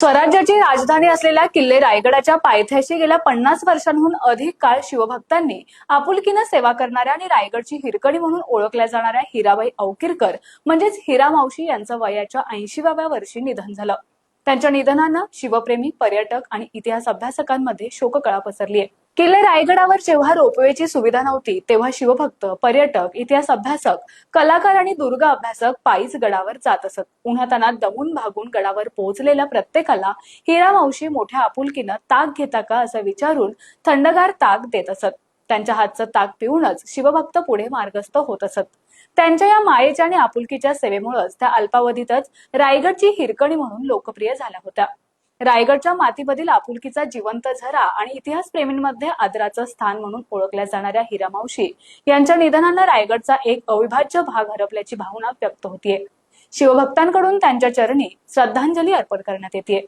स्वराज्याची राजधानी असलेल्या किल्ले रायगडाच्या पायथ्याशी गेल्या पन्नास वर्षांहून अधिक काळ शिवभक्तांनी आपुलकीनं सेवा करणाऱ्या आणि रायगडची हिरकणी म्हणून ओळखल्या जाणाऱ्या हिराबाई अवकिरकर म्हणजेच हिरा मावशी यांचं वयाच्या ऐंशीव्या वर्षी निधन झालं. त्यांच्या निधनानं शिवप्रेमी पर्यटक आणि इतिहास अभ्यासकांमध्ये शोककळा पसरली आहे किल्ले रायगडावर जेव्हा रोपवेची सुविधा नव्हती तेव्हा शिवभक्त पर्यटक इतिहास अभ्यासक कलाकार आणि दुर्ग अभ्यासक पायीच गडावर जात असत. उन्हातानात दमून भागून गडावर पोहोचलेल्या प्रत्येकाला हिरा मावशी मोठ्या आपुलकीनं ताक घेता का असं विचारून थंडगार ताक देत असत. त्यांच्या हातचं ताक पिऊनच शिवभक्त पुढे मार्गस्थ होत असत. त्यांच्या या मायेच्या आणि आपुलकीच्या सेवेमुळेच त्या अल्पावधीतच रायगडची हिरकणी म्हणून लोकप्रिय झाल्या होत्या. रायगडच्या मातीमधील आपुलकीचा जिवंत झरा आणि इतिहास प्रेमींमध्ये आदराचं स्थान म्हणून ओळखल्या जाणाऱ्या हिरामावशी यांच्या निधनानं रायगडचा एक अविभाज्य भाग हरपल्याची भावना व्यक्त होतीये. शिवभक्तांकडून त्यांच्या चरणी श्रद्धांजली अर्पण करण्यात येते